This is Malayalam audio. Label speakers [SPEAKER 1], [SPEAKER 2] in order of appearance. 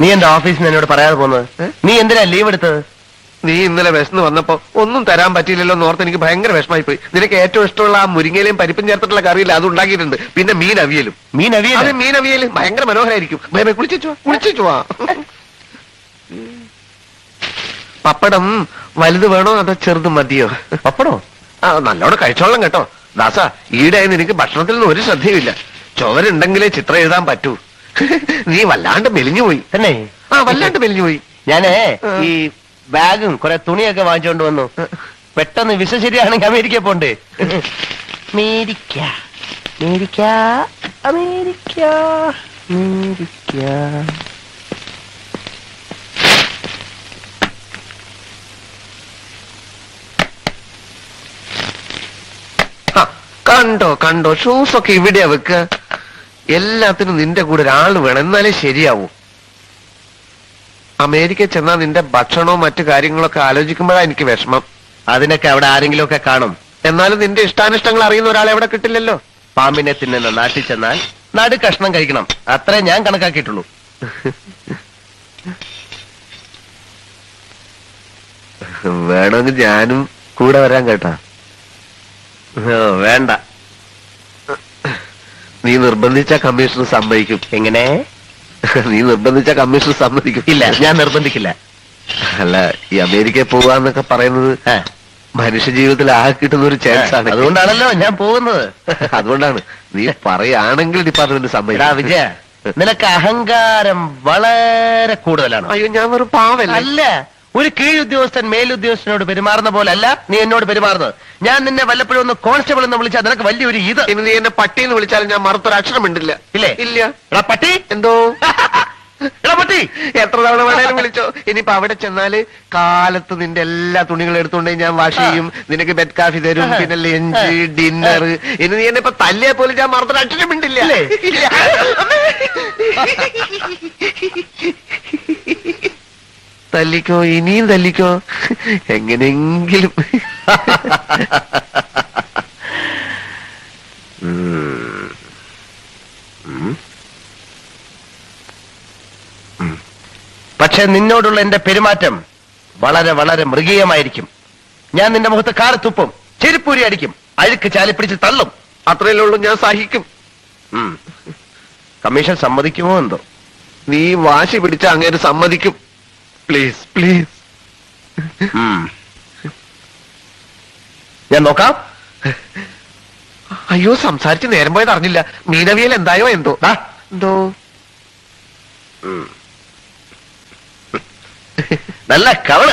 [SPEAKER 1] നീ എന്റെ ഓഫീസിൽ നിന്ന് എന്നോട് പറയാതെ പോന്നത് നീ എന്തിനാ ലീവ് എടുത്തത്?
[SPEAKER 2] നീ ഇന്നലെ വിശന്ന് വന്നപ്പോ ഒന്നും തരാൻ പറ്റിയില്ലല്ലോ എന്ന് ഓർത്ത് എനിക്ക് ഭയങ്കര വിഷമായി പോയി. നിനക്ക് ഏറ്റവും ഇഷ്ടമുള്ള ആ മുരിങ്ങയിലും പരിപ്പും ചേർത്തിട്ടുള്ള കറിയില്ല അത് ഉണ്ടാക്കിയിട്ടുണ്ട്. പിന്നെ മീൻ അവിയലും.
[SPEAKER 1] മീൻ അവിയൽ
[SPEAKER 2] മീൻ അവിയൽ ഭയങ്കര മനോഹരായിരിക്കും. കുളിച്ചു കുളിച്ചു പപ്പടം വലുത് വേണോ അതോ ചെറുത് മതിയോ?
[SPEAKER 1] പപ്പടോ?
[SPEAKER 2] ആ നല്ലോണം കഴിച്ചോളാം കേട്ടോ. ദാസ ഈടെ നിനക്ക് ഭക്ഷണത്തിൽ നിന്ന് ഒരു ശ്രദ്ധയുമില്ല. ചോരുണ്ടെങ്കിലേ ചിത്രം എഴുതാൻ പറ്റൂ. നീ വല്ലാണ്ട് മെലിഞ്ഞു പോയി.
[SPEAKER 1] തന്നെ?
[SPEAKER 2] ആ വല്ലാണ്ട് മെലിഞ്ഞു പോയി.
[SPEAKER 1] ഞാനേ ഈ ബാഗും കുറെ തുണിയൊക്കെ വാങ്ങിച്ചോണ്ട് വന്നു. പെട്ടെന്ന് വിഷ ശരിയാണെങ്കിൽ അമേരിക്ക പോണ്ട്? അമേരിക്ക. അമേരിക്ക. അമേരിക്ക. അമേരിക്ക.
[SPEAKER 2] കണ്ടോ കണ്ടോ ഷൂസൊക്കെ ഇവിടെയാ വെക്ക. എല്ലാത്തിനും നിന്റെ കൂടെ ഒരാൾ വേണം. എന്നാലേ ശരിയാവൂ. അമേരിക്ക ചെന്നാൽ നിന്റെ ഭക്ഷണവും മറ്റു കാര്യങ്ങളൊക്കെ ആലോചിക്കുമ്പോഴാണ് എനിക്ക് വിഷമം.
[SPEAKER 1] അതിനൊക്കെ അവിടെ ആരെങ്കിലും ഒക്കെ കാണും.
[SPEAKER 2] എന്നാലും നിന്റെ ഇഷ്ടാനിഷ്ടങ്ങൾ അറിയുന്ന ഒരാളെ എവിടെ കിട്ടില്ലല്ലോ?
[SPEAKER 1] പാമ്പിനെ തിന്നുന്ന നാട്ടിൽ ചെന്നാൽ നടു കഷ്ണം കഴിക്കണം. അത്രേ ഞാൻ കണക്കാക്കിയിട്ടുള്ളൂ.
[SPEAKER 2] വേണമെങ്കിൽ ഞാനും കൂടെ വരാൻ കേട്ടാ.
[SPEAKER 1] വേണ്ട.
[SPEAKER 2] നീ നിർബന്ധിച്ച കമ്മീഷണർ സമ്മതിക്കും.
[SPEAKER 1] എങ്ങനെ?
[SPEAKER 2] നീ നിർബന്ധിച്ച കമ്മീഷണർ സമ്മതിക്കും.
[SPEAKER 1] ഇല്ല ഞാൻ നിർബന്ധിക്കില്ല.
[SPEAKER 2] അല്ല ഈ അമേരിക്കയിൽ പോവാന്നൊക്കെ പറയുന്നത് മനുഷ്യ ജീവിതത്തിൽ ആകെ കിട്ടുന്ന ഒരു ചാൻസ് ആണ്.
[SPEAKER 1] അതുകൊണ്ടാണല്ലോ ഞാൻ പോകുന്നത്.
[SPEAKER 2] അതുകൊണ്ടാണ്. നീ പറയുകയാണെങ്കിൽ ഡിപ്പാർട്ട്മെന്റ് സമ്മതിക്കും.
[SPEAKER 1] വിജയ നിനക്ക് അഹങ്കാരം വളരെ കൂടുതലാണ്.
[SPEAKER 2] അയ്യോ ഞാൻ വെറും പാവല്ല?
[SPEAKER 1] അല്ല ഒരു കീഴുദ്യോഗസ്ഥൻ മേലുദ്യോഗസ്ഥനോട് പെരുമാറുന്ന പോലല്ല നീ എന്നോട് പെരുമാറുന്നത്. ഞാൻ നിന്നെ വല്ലപ്പോഴും ഒന്ന് കോൺസ്റ്റബിൾ എന്ന് വിളിച്ചാൽ നിനക്ക് വലിയൊരു ഇത്.
[SPEAKER 2] ഇനി നീ എന്നെ പട്ടി എന്ന് വിളിച്ചാലും ഞാൻ മറുത്തൊരു അക്ഷരം മിണ്ടില്ല.
[SPEAKER 1] ഇല്ലേ?
[SPEAKER 2] ഇല്ല.
[SPEAKER 1] എടാ പട്ടി?
[SPEAKER 2] എന്തോ?
[SPEAKER 1] എടാ പട്ടി?
[SPEAKER 2] എത്ര തവണ വേണേലും വിളിച്ചോ? ഇനിയിപ്പൊ അവിടെ ചെന്നാൽ കാലത്ത് നിന്റെ എല്ലാ തുണികളും എടുത്തുകൊണ്ട് ഞാൻ വാഷ് ചെയ്യും. നിനക്ക് ബെഡ് കാഫി തരും പിന്നെ ലഞ്ച് ഡിന്നർ ഇനി നീ എന്നെ ഇപ്പൊ തല്ലിയെ പോലും ഞാൻ മറുത്തൊരു അക്ഷരം മിണ്ടില്ല.
[SPEAKER 1] ഇല്ല.
[SPEAKER 2] തല്ലിക്കോ ഇനിയും തല്ലിക്കോ? എങ്ങനെയെങ്കിലും.
[SPEAKER 1] പക്ഷെ നിന്നോടുള്ള എന്റെ പെരുമാറ്റം വളരെ വളരെ മൃഗീയമായിരിക്കും. ഞാൻ നിന്റെ മുഖത്ത് കാറ് തുപ്പും ചെരുപ്പൂരി അടിക്കും അഴുക്ക് ചാലി പിടിച്ച് തള്ളും.
[SPEAKER 2] അത്രയല്ലേ ഉള്ളൂ ഞാൻ സഹിക്കും.
[SPEAKER 1] കമ്മീഷൻ സമ്മതിക്കുമോ എന്തോ?
[SPEAKER 2] നീ വാശി പിടിച്ച അങ്ങേര് സമ്മതിക്കും. Please please.
[SPEAKER 1] ഞാൻ നോക്കാം
[SPEAKER 2] അയ്യോ സംസാരിച്ച് നേരം പോയത് അറിഞ്ഞില്ല മീനവിയൽ എന്തായോ എന്തോ
[SPEAKER 1] ദാ.
[SPEAKER 2] എന്തോ
[SPEAKER 1] നല്ല
[SPEAKER 2] കവൾ.